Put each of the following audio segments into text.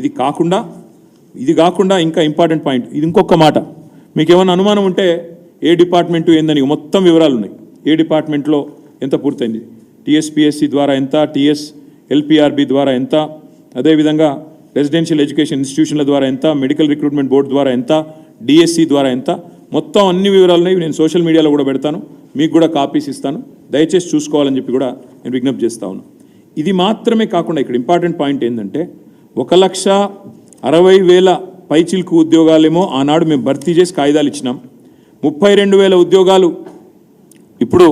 ఇది కాకుండా ఇది కాకుండా ఇంకా ఇంపార్టెంట్ పాయింట్ ఇది ఇంకొక మాట. మీకు ఏమైనా అనుమానం ఉంటే ఏ డిపార్ట్మెంటు ఏందని మొత్తం వివరాలు ఉన్నాయి ఏ డిపార్ట్మెంట్లో ఎంత పూర్తయింది? టీఎస్పిఎస్సి ద్వారా ఎంత టీఎస్ ఎల్పిఆర్బి ద్వారా ఎంత అదేవిధంగా రెసిడెన్షియల్ ఎడ్యుకేషన్ ఇన్స్టిట్యూషన్ల ద్వారా ఎంత మెడికల్ రిక్రూట్మెంట్ బోర్డు ద్వారా ఎంత డిఎస్సి ద్వారా ఎంత మొత్తం అన్ని వివరాలు ఉన్నాయి నేను సోషల్ మీడియాలో కూడా పెడతాను. మీకు కూడా కాపీస్ ఇస్తాను. దయచేసి చూసుకోవాలని చెప్పి కూడా నేను విజ్ఞప్తి చేస్తా ఉన్నాను ఇది మాత్రమే కాకుండా ఇక్కడ ఇంపార్టెంట్ పాయింట్ ఏంటంటే ఒక లక్ష అరవై వేల పైచిల్కు ఉద్యోగాలేమో ఆనాడు మేము భర్తీ చేసి కాగితాలు ఇచ్చినాం. ముప్పై రెండు వేల ఉద్యోగాలు ఇప్పుడు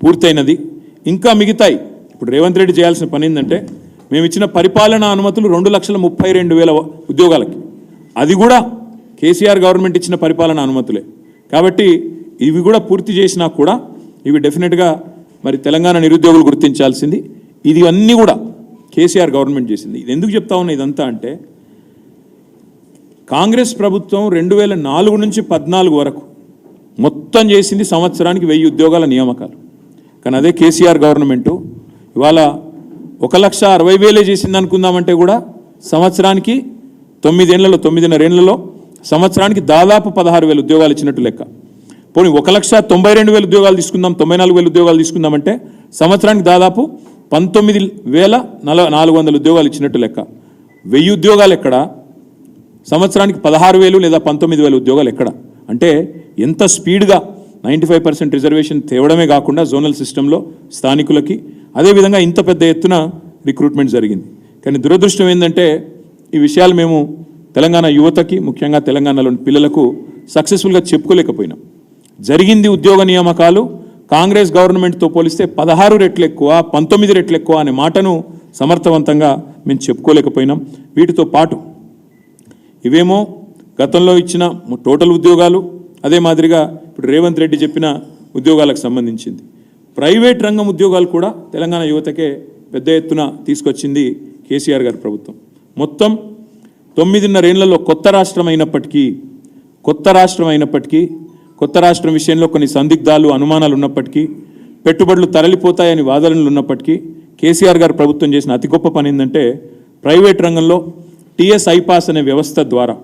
పూర్తయినది. ఇంకా మిగతాయి. ఇప్పుడు రేవంత్ రెడ్డి చేయాల్సిన పని ఏంటంటే మేము ఇచ్చిన పరిపాలనా అనుమతులు రెండు లక్షల ముప్పై రెండు వేల ఉద్యోగాలకి. అది కూడా కేసీఆర్ గవర్నమెంట్ ఇచ్చిన పరిపాలనా అనుమతులే. కాబట్టి ఇవి కూడా పూర్తి చేసినా కూడా ఇవి డెఫినెట్గా మరి తెలంగాణ నిరుద్యోగులు గుర్తించాల్సింది. ఇది అన్నీ కూడా కేసీఆర్ గవర్నమెంట్ చేసింది. ఇది ఎందుకు చెప్తా ఉన్నా ఇదంతా అంటే కాంగ్రెస్ ప్రభుత్వం రెండు వేల నాలుగు నుంచి పద్నాలుగు వరకు మొత్తం చేసింది సంవత్సరానికి వెయ్యి ఉద్యోగాల నియామకాలు. కానీ అదే కేసీఆర్ గవర్నమెంటు ఇవాళ ఒక లక్ష అరవై వేలే చేసింది అనుకుందామంటే కూడా సంవత్సరానికి తొమ్మిదేళ్ళలో తొమ్మిదిన్నరేళ్ళలో సంవత్సరానికి దాదాపు పదహారు వేల ఉద్యోగాలు ఇచ్చినట్టు లెక్క. పోనీ ఒక లక్ష తొంభై రెండు వేల ఉద్యోగాలు తీసుకుందాం తొంభై నాలుగు వేల ఉద్యోగాలు తీసుకుందామంటే సంవత్సరానికి దాదాపు పంతొమ్మిది వేల నల నాలుగు వందల ఉద్యోగాలు ఇచ్చినట్టు లెక్క. వెయ్యి ఉద్యోగాలు ఎక్కడ? సంవత్సరానికి పదహారు వేలు లేదా పంతొమ్మిది వేల ఉద్యోగాలు ఎక్కడ? అంటే ఎంత స్పీడ్గా నైంటీ ఫైవ్ పర్సెంట్ రిజర్వేషన్ తేవడమే కాకుండా జోనల్ సిస్టంలో స్థానికులకి అదేవిధంగా ఇంత పెద్ద ఎత్తున రిక్రూట్మెంట్ జరిగింది. కానీ దురదృష్టం ఏంటంటే ఈ విషయాలు మేము తెలంగాణ యువతకి ముఖ్యంగా తెలంగాణలోని పిల్లలకు సక్సెస్ఫుల్గా చెప్పుకోలేకపోయినాం. జరిగింది ఉద్యోగ నియామకాలు కాంగ్రెస్ గవర్నమెంట్తో పోలిస్తే పదహారు రెట్లు ఎక్కువ పంతొమ్మిది రెట్లు ఎక్కువ అనే మాటను సమర్థవంతంగా మేము చెప్పుకోలేకపోయినాం. వీటితో పాటు ఇవేమో గతంలో ఇచ్చిన టోటల్ ఉద్యోగాలు అదే మాదిరిగా ఇప్పుడు రేవంత్ రెడ్డి చెప్పిన ఉద్యోగాలకు సంబంధించింది. ప్రైవేట్ రంగం ఉద్యోగాలు కూడా తెలంగాణ యువతకే పెద్ద ఎత్తున తీసుకొచ్చింది కేసీఆర్ గారి ప్రభుత్వం. మొత్తం తొమ్మిదిన్నరేళ్ళలో కొత్త రాష్ట్రం అయినప్పటికీ కొత్త రాష్ట్రం అయినప్పటికీ కొత్త రాష్ట్రం విషయంలో కొన్ని సందిగ్ధాలు అనుమానాలు ఉన్నప్పటికీ పెట్టుబడులు తరలిపోతాయని వాదనలు ఉన్నప్పటికీ కేసీఆర్ గారు ప్రభుత్వం చేసిన అతి గొప్ప పని ఏంటంటే ప్రైవేట్ రంగంలో టిఎస్ ఐపాస్ అనే వ్యవస్థ ద్వారా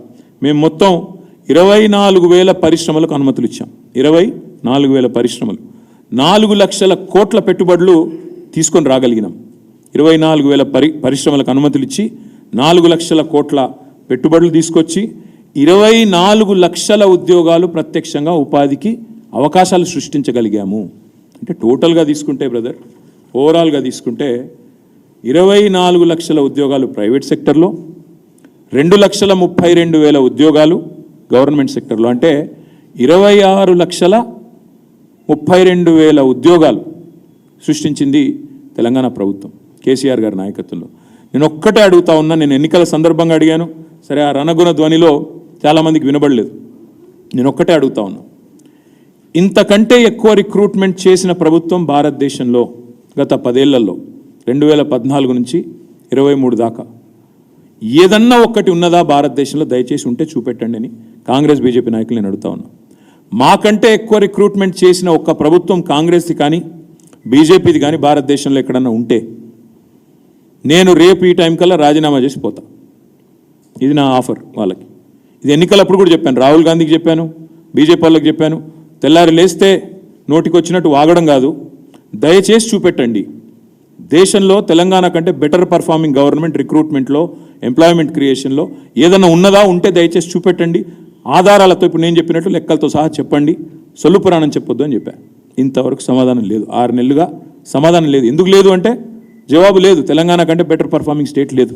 మేము మొత్తం ఇరవై నాలుగు వేల పరిశ్రమలకు అనుమతులు ఇచ్చాం. ఇరవై నాలుగు వేల పరిశ్రమలు. నాలుగు లక్షల కోట్ల పెట్టుబడులు తీసుకొని రాగలిగినాం. ఇరవై నాలుగు వేల పరి పరిశ్రమలకు అనుమతులు ఇచ్చి నాలుగు లక్షల కోట్ల పెట్టుబడులు తీసుకొచ్చి ఇరవై నాలుగు లక్షల ఉద్యోగాలు ప్రత్యక్షంగా ఉపాధికి అవకాశాలు సృష్టించగలిగాము. అంటే టోటల్గా తీసుకుంటే బ్రదర్ ఓవరాల్గా తీసుకుంటే ఇరవై నాలుగు లక్షల ఉద్యోగాలు ప్రైవేట్ సెక్టర్లో రెండు లక్షల ముప్పై రెండు వేల ఉద్యోగాలు గవర్నమెంట్ సెక్టర్లో. అంటే ఇరవై ఆరు లక్షల ముప్పై రెండు వేల ఉద్యోగాలు సృష్టించింది తెలంగాణ ప్రభుత్వం కేసీఆర్ గారి నాయకత్వంలో. నేను ఒక్కటే అడుగుతా ఉన్నా నేను ఎన్నికల సందర్భంగా అడిగాను సరే ఆ రణగుణ ధ్వనిలో చాలామందికి వినబడలేదు. నేను ఒక్కటే అడుగుతా ఉన్నా. ఇంతకంటే ఎక్కువ రిక్రూట్మెంట్ చేసిన ప్రభుత్వం భారతదేశంలో గత పదేళ్ళలో రెండు వేల పద్నాలుగు నుంచి ఇరవై మూడు దాకా. ఏదన్నా ఒక్కటి ఉన్నదా భారతదేశంలో దయచేసి ఉంటే చూపెట్టండి అని కాంగ్రెస్ బీజేపీ నాయకులు నేను అడుగుతా ఉన్నా. మాకంటే ఎక్కువ రిక్రూట్మెంట్ చేసిన ఒక్క ప్రభుత్వం కాంగ్రెస్ది కానీ బీజేపీది కానీ భారతదేశంలో ఎక్కడన్నా ఉంటే నేను రేపు ఈ టైం కల్లా రాజీనామా చేసి పోతా. ఇది నా ఆఫర్ వాళ్ళకి. ఇది ఎన్నికలప్పుడు కూడా చెప్పాను. రాహుల్ గాంధీకి చెప్పాను బీజేపీ వాళ్ళకి చెప్పాను. తెల్లారి లేస్తే నోటికి వచ్చినట్టు వాగడం కాదు. దయచేసి చూపెట్టండి. దేశంలో తెలంగాణ కంటే బెటర్ పర్ఫార్మింగ్ గవర్నమెంట్ రిక్రూట్మెంట్లో ఎంప్లాయ్మెంట్ క్రియేషన్లో ఏదైనా ఉన్నదా ఉంటే దయచేసి చూపెట్టండి. ఆధారాలతో ఇప్పుడు నేను చెప్పినట్లు లెక్కలతో సహా చెప్పండి. సొల్లు పురాణం చెప్పొద్దు అని చెప్పాను ఇంతవరకు సమాధానం లేదు. ఆరు నెలలుగా సమాధానం లేదు. ఎందుకు లేదు అంటే జవాబు లేదు. తెలంగాణ కంటే బెటర్ పర్ఫార్మింగ్ స్టేట్ లేదు.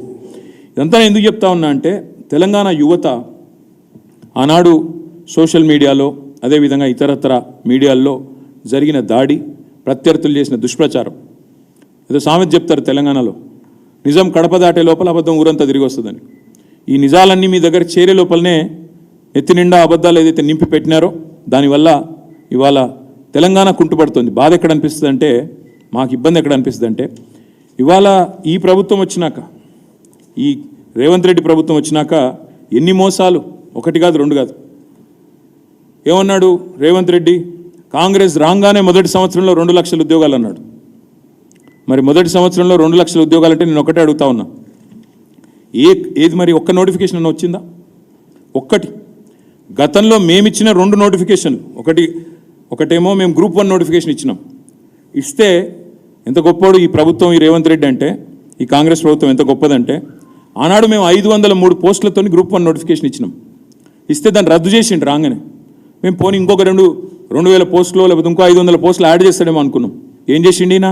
ఇదంతా ఎందుకు చెప్తా ఉన్నా అంటే తెలంగాణ యువత ఆనాడు సోషల్ మీడియాలో అదేవిధంగా ఇతరత్ర మీడియాల్లో జరిగిన దాడి ప్రత్యర్థులు చేసిన దుష్ప్రచారం. ఏదో సామెత చెప్తారు తెలంగాణలో నిజం కడప దాటే లోపల అబద్ధం ఊరంతా తిరిగి వస్తుందని. ఈ నిజాలన్నీ మీ దగ్గర చేరే లోపలనే ఎత్తి నిండా అబద్ధాలు ఏదైతే నింపి పెట్టినారో దానివల్ల ఇవాళ తెలంగాణ కుంటుపడుతుంది. బాధ ఎక్కడ అనిపిస్తుంది అంటే మాకు ఇబ్బంది ఎక్కడ అనిపిస్తుంది అంటే ఇవాళ ఈ ప్రభుత్వం వచ్చినాక ఈ రేవంత్ రెడ్డి ప్రభుత్వం వచ్చినాక ఎన్ని మోసాలు ఒకటి కాదు రెండు కాదు. ఏమన్నాడు రేవంత్ రెడ్డి? కాంగ్రెస్ రాగానే మొదటి సంవత్సరంలో రెండు లక్షల ఉద్యోగాలు అన్నాడు. మరి మొదటి సంవత్సరంలో రెండు లక్షల ఉద్యోగాలు అంటే నేను ఒకటే అడుగుతా ఉన్నా. ఏ ఏది మరి ఒక్క నోటిఫికేషన్ అన్న వచ్చిందా? ఒక్కటి. గతంలో మేమిచ్చిన రెండు నోటిఫికేషన్లు. ఒకటి ఒకటేమో మేము గ్రూప్ వన్ నోటిఫికేషన్ ఇచ్చినాం. ఇస్తే ఎంత గొప్పోడు ఈ ప్రభుత్వం ఈ రేవంత్ రెడ్డి అంటే? ఈ కాంగ్రెస్ ప్రభుత్వం ఎంత గొప్పదంటే? ఆనాడు మేము ఐదు వందల మూడు పోస్టులతో గ్రూప్ వన్ నోటిఫికేషన్ ఇచ్చినాం. ఇస్తే దాన్ని రద్దు చేసిండు రాగానే. మేము పోనీ ఇంకొక రెండు రెండు వేల పోస్టులు లేకపోతే ఇంకో ఐదు వందల పోస్టులు యాడ్ చేస్తాడేమో అనుకున్నాం. ఏం చేసిండు ఈయన?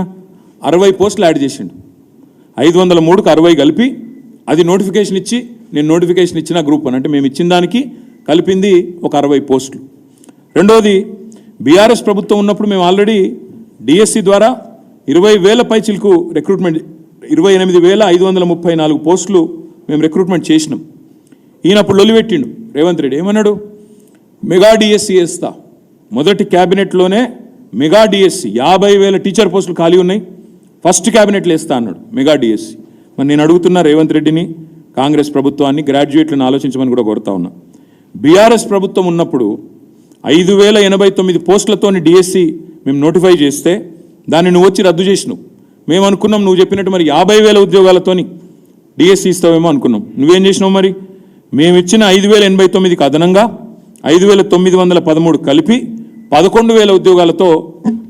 అరవై పోస్టులు యాడ్ చేసిండు. ఐదు వందల మూడుకు అరవై కలిపి అది నోటిఫికేషన్ ఇచ్చి నేను నోటిఫికేషన్ ఇచ్చిన గ్రూప్ అని. అంటే మేము ఇచ్చిన దానికి కలిపింది ఒక అరవై పోస్టులు. రెండోది బీఆర్ఎస్ ప్రభుత్వం ఉన్నప్పుడు మేము ఆల్రెడీ డిఎస్సి ద్వారా ఇరవై వేల పైచిలకు రిక్రూట్మెంట్ ఇరవై ఎనిమిది వేల ఐదు వందల ముప్పై నాలుగు పోస్టులు మేము రిక్రూట్మెంట్ చేసినాం. ఈయన అప్పుడు రేవంత్ రెడ్డి ఏమన్నాడు? మెగా డిఎస్సి వేస్తా. మొదటి క్యాబినెట్లోనే మెగా డిఎస్సి. యాభై వేల టీచర్ పోస్టులు ఖాళీ ఉన్నాయి. ఫస్ట్ క్యాబినెట్లో వేస్తా అన్నాడు మెగా డిఎస్సి. మరి నేను అడుగుతున్నా రేవంత్ రెడ్డిని కాంగ్రెస్ ప్రభుత్వాన్ని గ్రాడ్యుయేట్లను ఆలోచించమని కూడా కోరుతా ఉన్నా. బీఆర్ఎస్ ప్రభుత్వం ఉన్నప్పుడు ఐదు వేల ఎనభై తొమ్మిది పోస్టులతోని డిఎస్సి మేము నోటిఫై చేస్తే దాన్ని నువ్వు వచ్చి రద్దు చేసినావు. మేము అనుకున్నాం నువ్వు చెప్పినట్టు మరి యాభై వేల ఉద్యోగాలతోని డిఎస్సి ఇస్తావేమో అనుకున్నాం. నువ్వేం చేసినావు మరి? మేమిచ్చిన ఐదు వేల ఎనభై తొమ్మిదికి అదనంగా ఐదు వేల తొమ్మిది వందల పదమూడు కలిపి పదకొండు వేల ఉద్యోగాలతో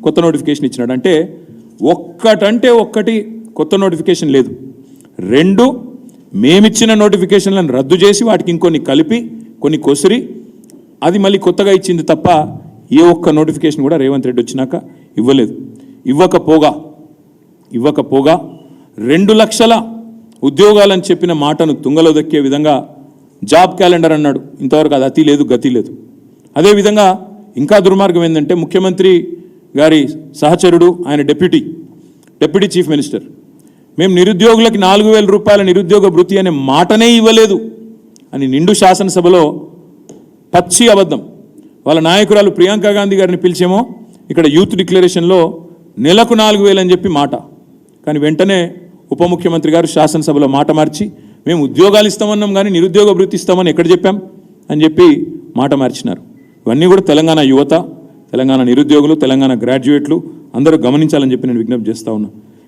కొత్త నోటిఫికేషన్ ఇచ్చినాడు. అంటే ఒక్కటంటే ఒక్కటి కొత్త నోటిఫికేషన్ లేదు. రెండు మేమిచ్చిన నోటిఫికేషన్లను రద్దు చేసి వాటికి ఇంకొన్ని కలిపి కొన్ని కొసిరి. అది మళ్ళీ కొత్తగా ఇచ్చింది తప్ప ఏ ఒక్క నోటిఫికేషన్ కూడా రేవంత్ రెడ్డి వచ్చినాక ఇవ్వలేదు. ఇవ్వకపోగా ఇవ్వకపోగా రెండు లక్షల ఉద్యోగాలని చెప్పిన మాటను తుంగలో దక్కే విధంగా జాబ్ క్యాలెండర్ అన్నాడు. ఇంతవరకు అది అతి లేదు గతి లేదు. అదేవిధంగా ఇంకా దుర్మార్గం ఏంటంటే ముఖ్యమంత్రి గారి సహచరుడు ఆయన డెప్యూటీ డెప్యూటీ చీఫ్ మినిస్టర్. మేము నిరుద్యోగులకి నాలుగు వేల రూపాయల నిరుద్యోగ భృతి అనే మాటనే ఇవ్వలేదు అని నిండు శాసనసభలో పచ్చి అబద్ధం. వాళ్ళ నాయకురాలు ప్రియాంక గాంధీ గారిని పిలిచేమో ఇక్కడ యూత్ డిక్లరేషన్లో నెలకు నాలుగు వేలు అని చెప్పి మాట. కానీ వెంటనే ఉప ముఖ్యమంత్రి గారు శాసనసభలో మాట మార్చి మేము ఉద్యోగాలు ఇస్తామన్నాం కానీ నిరుద్యోగ భృతి ఇస్తామని ఎక్కడ చెప్పాం? అని చెప్పి మాట మార్చినారు. ఇవన్నీ కూడా తెలంగాణ యువత తెలంగాణ నిరుద్యోగులు తెలంగాణ గ్రాడ్యుయేట్లు అందరూ గమనించాలని చెప్పి నేను విజ్ఞప్తి చేస్తా ఉన్నా.